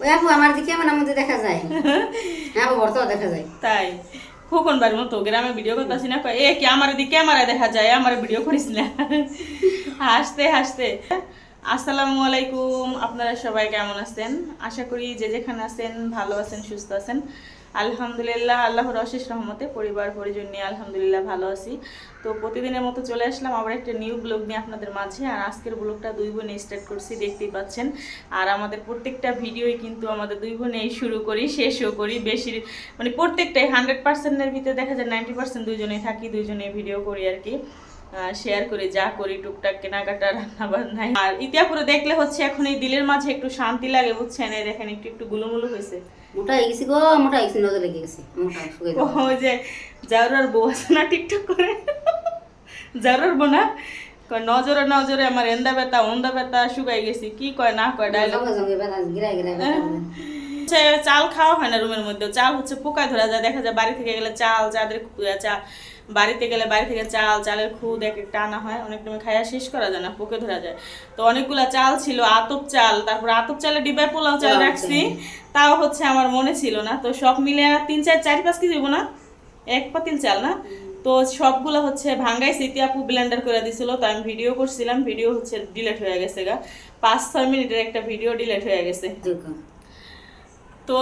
ওই আপু আমার দিকে আমার মধ্যে দেখা যায়। হ্যাঁ আপু বর্তমান দেখা যায়। তাই। খোকন বাড়ির মতো গ্রামে ভিডিও করতেছি না এ কি আমার দিকে ক্যামেরা দেখা যায় আমার ভিডিও করিস না? হাসতে হাসতে। আসসালামু আলাইকুম আপনারা সবাই কেমন আছেন? আশা করি যে যেখানে আছেন ভালো আছেন সুস্থ আছেন। আলহামদুলিল্লাহ, আল্লাহর অশেষ রহমতে পরিবার পরিজন নিয়ে আলহামদুলিল্লাহ ভালো আছি। তো প্রতিদিনের মতো চলে আসলাম আবার একটা নিউ ব্লগ নিয়ে আপনাদের মাঝে। আর আজকের ব্লগটা দুই বোনে স্টার্ট করছি, দেখতেই পাচ্ছেন। আর আমাদের প্রত্যেকটা ভিডিওই কিন্তু আমাদের দুই বোনেই শুরু করি, শেষও করি। বেশি মানে প্রত্যেকটাই হান্ড্রেড পার্সেন্টের ভিতরে দেখা যায় নাইনটি পার্সেন্ট দুজনেই থাকি দুইজনে ভিডিও করি আর কি। শেয়ার করি, যা করি, টুকটাক কেনাকাটা রান্না বান্নায় আর ইতিহাপুরে দেখলে হচ্ছে এখন এই দিলের মাঝে একটু শান্তি লাগে, বুঝছেন? এই দেখেন, একটু একটু গুলুমুলু হয়েছে। মোটা হয়ে গেছি গো মোটা হয়ে গেছি নজর লেগে গেছে। মোটা শুকিয়ে ও যে বউ আছে না টিকটক করে? বোনা নজরে নজরে আমার এন্দা ব্যথা অন্দা ব্যথা শুকাই গেছি। কি কয় না কয় ডায়লগ। হচ্ছে চাল খাওয়া হয় না রুমের মধ্যে চাল হচ্ছে পোকা ধরা যায় দেখা যায় বাড়ি থেকে গেলে চাল চাঁদের চা বাড়িতে গেলে বাড়ি থেকে চাল চালের খুদ এক একটা আনা হয়। অনেক টাইমে খাইয়া শেষ করা যায় না পোকে ধরা যায়। তো অনেকগুলা চাল ছিল আতপ চাল তারপর আতপ চালে ডিবায় পোলাও চাল রাখছি। তাও হচ্ছে আমার মনে ছিল না। তো সব মিলে তিন চার চার পাঁচ কেজি না? এক পাতিল চাল না? তো সবগুলো হচ্ছে ভাঙ্গাই স্মৃতি আপু ব্লেন্ডার করে দিছিল। তো আমি ভিডিও করছিলাম ভিডিও হচ্ছে ডিলেট হয়ে গেছে গা। পাঁচ ছয় মিনিটের একটা ভিডিও ডিলেট হয়ে গেছে। তো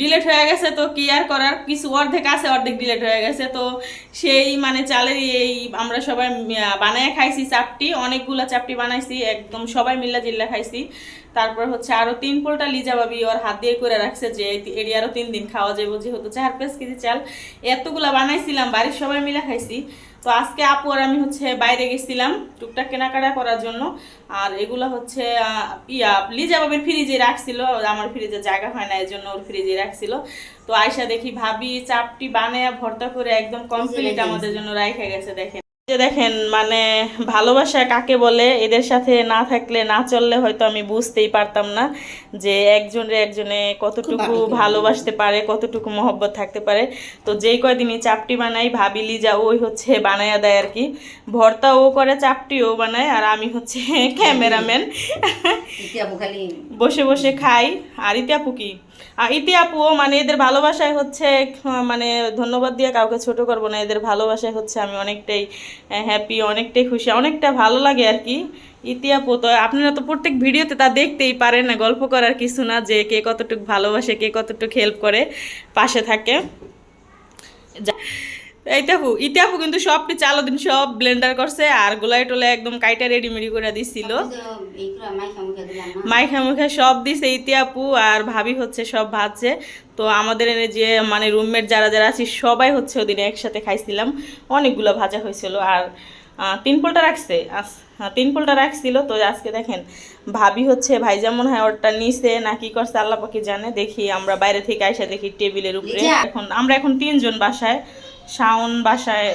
ডিলেট হয়ে গেছে, তো কি আর করার? কিছু অর্ধেক আছে, অর্ধেক ডিলেট হয়ে গেছে, তো সেই মানে চালের এই আমরা সবাই বানায় খাইছি চাপটি, অনেকগুলা চাপটি বানাইছি, একদম সবাই মিল্লা জিল্লা খাইছি। তারপর হচ্ছে আরও তিন পোলটা লিজা বাবি ওর হাত দিয়ে করে রাখছে যে এটি আরও তিন দিন খাওয়া যাবে যেহেতু চার পাঁচ কেজি চাল। এতগুলা বানাইছিলাম, বাড়ির সবাই মিলে খাইছি। তো আজকে আপু আর আমি হচ্ছে বাইরে গেছিলাম টুকটাক কেনাকাটা করার জন্য। আর এগুলো হচ্ছে ইয়া লিজা বাবির ফ্রিজে রাখছিল। আমার ফ্রিজে জায়গা হয় না এই জন্য ওর ফ্রিজে রাখছিল। তো আয়সা দেখি ভাবি চাপটি বানায় ভর্তা করে একদম কমপ্লিট আমাদের জন্য রাখা গেছে দেখেন। যে দেখেন মানে ভালোবাসা কাকে বলে? এদের সাথে না থাকলে না চললে হয়তো আমি বুঝতেই পারতাম না যে একজনের একজনে কতটুকু ভালোবাসতে পারে কতটুকু মহব্বত থাকতে পারে। তো যেই কয়দিনই চাপটি বানাই ভাবি লিজা ওই হচ্ছে বানায়া দেয় আর কি। ভর্তা ও করে চাপটি ও বানায় আর আমি হচ্ছে ক্যামেরাম্যান। বসে বসে খাই। আর ইতি আপু কি? আর ইতি আপুও মানে এদের ভালোবাসায় হচ্ছে মানে ধন্যবাদ দিয়ে কাউকে ছোট করব না এদের ভালোবাসায় হচ্ছে আমি অনেকটাই হ্যাপি, অনেকটাই খুশি, অনেকটা ভালো লাগে আর কি। ইতি আপু তো, আপনারা তো প্রত্যেক ভিডিওতে তা দেখতেই পারেন না, গল্প করার কিছু না যে কে কতটুকু ভালোবাসে, কে কতটুকু হেল্প করে, পাশে থাকে। এই দেখো ইতি আপু কিন্তু সবটি চালো দিন সব ব্লেন্ডার করছে আর গোলাই টোলাই একদম কাইটা রেডিমেডি করে দিছিল। মাইখা মুখে সব দিছে ইতিয়াপু আর ভাবি হচ্ছে সব ভাজছে। তো আমাদের এনে যে মানে রুমমেট যারা যারা আছি সবাই হচ্ছে ওদিনে একসাথে খাইছিলাম। অনেকগুলো ভাজা হয়েছিল আর তিন পোলটা রাখছে। হ্যাঁ, তিন পোলটা রাখছিল। তো আজকে দেখেন ভাবি হচ্ছে ভাইজা মনে হয় ওরটা নিছে না কি করছে আল্লাহ পাকি জানে দেখি আমরা বাইরে থেকে আইসা দেখি টেবিলের উপরে। এখন আমরা এখন তিনজন বাসায়। শাওন বাসায়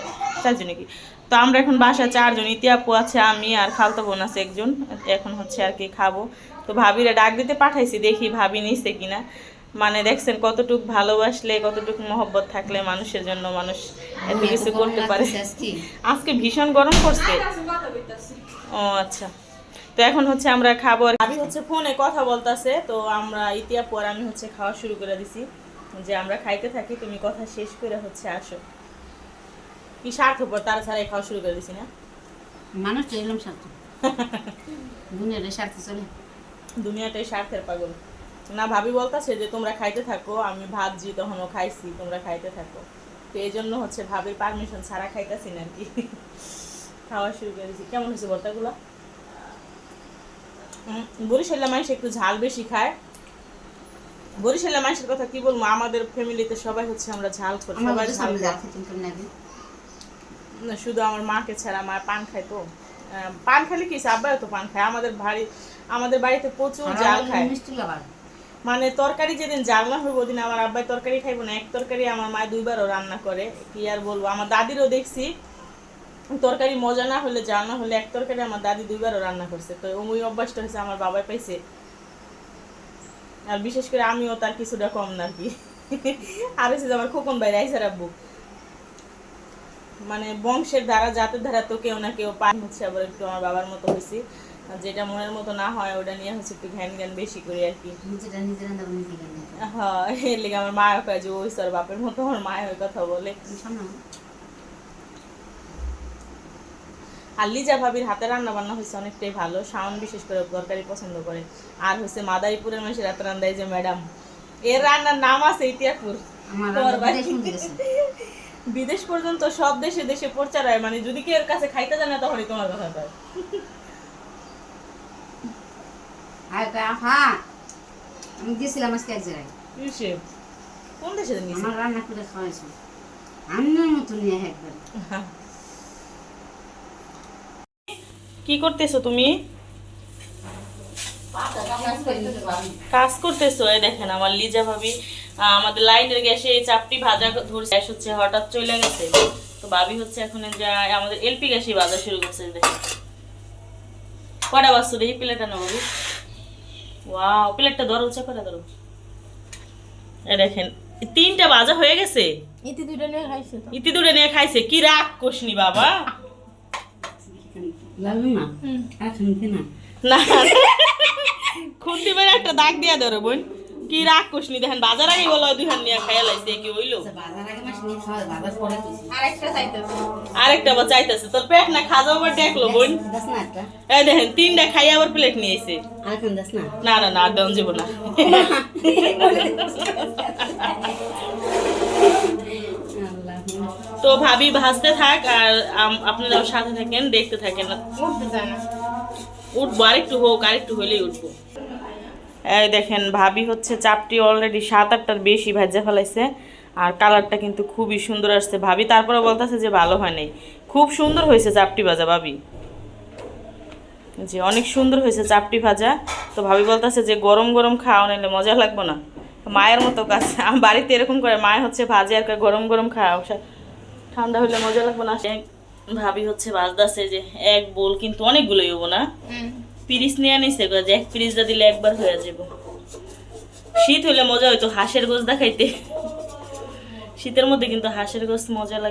চারজন কি? তো আমরা এখন বাসায় চারজন ইতিয়াপু আছে আমি আর খালতো বোন আছে একজন। এখন হচ্ছে আর কি খাব। তো ভাবিরে ডাক দিতে পাঠাইছি দেখি ভাবি নিছে কিনা। মানে দেখছেন কতটুক ভালোবাসলে কতটুক মহব্বত থাকলে মানুষের জন্য মানুষ এত কিছু করতে পারে। আজকে। ভীষণ গরম করছে ও আচ্ছা। তো এখন হচ্ছে আমরা খাব আর আমি হচ্ছে ফোনে কথা বলতাছে তো আমরা ইতিয়া আর আমি হচ্ছে খাওয়া শুরু করে দিছি। যে আমরা খাইতে থাকি তুমি কথা শেষ করে হচ্ছে আসো। কি স্বার্থপর তারা ছাড়াই খাওয়া শুরু করে দিছি না। মানুষ তো এলাম স্বার্থ স্বার্থ চলে। দুনিয়াটাই স্বার্থের পাগল। না ভাবি বলতাছে যে তোমরা খাইতে থাকো আমি ভাবছি তখনও খাইছি তোমরা খাইতে থাকো। তো এই জন্য হচ্ছে ভাবির পারমিশন ছাড়া খাইতেছি না কি। খাওয়া শুরু করে দিছি। কেমন হয়েছে বর্তাগুলো বরিশালের মানুষ একটু ঝাল বেশি খায়। বরিশালের মানুষের কথা কি বলব? আমাদের ফ্যামিলিতে সবাই হচ্ছে আমরা ঝাল করি সবাই বাড়ির ঝাল সামনে খায়। যাচ্ছে কিন্তু নাকি না শুধু আমার মাকে ছাড়া মা পান খায় তো। পান খালি কি আব্বাও তো পান খায়। আমাদের বাড়ি আমাদের বাড়িতে প্রচুর জাল খায়। মানে তরকারি যেদিন জাল না হইব ওদিন আমার আব্বাই তরকারি খাইবো না। এক তরকারি আমার মা দুইবারও রান্না করে। কি আর বলব? আমার দাদিরও দেখছি তরকারি মজা না হলে জাল না হলে এক তরকারি আমার দাদি দুইবারও রান্না করছে। তো ওই অভ্যাসটা হয়েছে আমার বাবাই পাইছে। আর বিশেষ করে আমিও তার কিছুটা কম না আর কি। আর হচ্ছে আমার খোকন ভাই রাইসার আব্বু। মানে বংশের ধারা জাতের ধারা তো কেউ না কেউ পান হচ্ছে আবার একটু আমার বাবার মতো হয়েছি। যেটা মনের মতো না হয় ওটা নিয়ে হচ্ছে একটু ঘ্যান ঘ্যান বেশি করি আর কি। হ্যাঁ এর লেগে আমার মায়ের যে ওই স্যার বাপের মতো আমার মায়ের কথা বলে। আর লিজা ভাবির হাতে রান্না বান্না হয়েছে অনেকটাই ভালো। শাওন বিশেষ করে তরকারি পছন্দ করে। আর হচ্ছে মাদারীপুরের মানুষের রান্না এই যে ম্যাডাম। এর রান্নার নাম আছে ইতিয়াপুর আমার। বিদেশ পর্যন্ত সব দেশে দেশে প্রচার হয় মানে যদি কেউ এর কাছে খাইতে জানে তখনই তোমার কথা আর আমি গেছিলাম আজকে এক জায়গায়। কোন দেশে আমার রান্না করে খাওয়াইছো। আমিও মতো নিয়ে একবার। কি করতেছো তুমি? কাজ করতেছো এই দেখেন আমার লিজা ভাবি। আমাদের লাইনের গ্যাসে এই চাপটি ভাজা ধরছে গ্যাস হচ্ছে হঠাৎ চলে গেছে। তো ভাবি হচ্ছে এখন এই আমাদের এলপি গ্যাসই ভাজা শুরু করছে দেখেন। কটা বাজছো দেখি প্লেটটা নেব ভাবি। ওয়াও প্লেটটা ধরো উঁচা করে ধরো। এই দেখেন তিনটা ভাজা হয়ে গেছে? ইতি দুইটা নিয়ে খাইছে ইতি দূরে নিয়ে খাইছে? কি রাগ কোশনি বাবা। না। না। খুন্তি বেড়ে একটা দাগ দিয়া ধরো বোন। কি রাগ কোশনি দেখেন বাজার আগে বলো দুই হান নিয়ে খাইয়া লাইছে কি হইল? কিছু আরেকটা চাইতেছে। আবার চাইতেছে। তোর পেট না খাজা আবার দেখল বোন? এই দেখেন তিনটা খাইয়া আবার প্লেট নিয়ে এসে না। না না না আর দেন যাব না। তো ভাবি ভাজতে থাক আর আপনারাও সাথে থাকেন দেখতে থাকেন। না। উঠবো আরেকটু হোক আরেকটু হলেই উঠবো। দেখেন, ভাবি হচ্ছে চাপটি অলরেডি সাত আটটার বেশি ভাজা ফেলাইছে আর কালারটা কিন্তু খুবই সুন্দর আসছে। ভাবি তারপরে বলতেছে যে ভালো হয় নাই। খুব সুন্দর হয়েছে চাপটি ভাজা, ভাবি। যে অনেক সুন্দর হয়েছে চাপটি ভাজা। তো ভাবি বলতেছে যে গরম গরম খাওয়া নাইলে মজা লাগবো না। মায়ের মতো কাজ। বাড়িতে এরকম করে মায়ের হচ্ছে ভাজে আর গরম গরম খাওয়া ঠান্ডা হলে মজা লাগবে না। ভাবি হচ্ছে ভাজদাছে যে এক বোল কিন্তু অনেকগুলোই হব না। পিরিস নিয়ে নিছে যে এক পিরিসটা দিলে একবার হয়ে যাব শীত হলে মজা হইতো, হাঁসের গোছ দেখাইতে। শীতের মধ্যে কিন্তু হাঁসের গোছ মজা লাগে।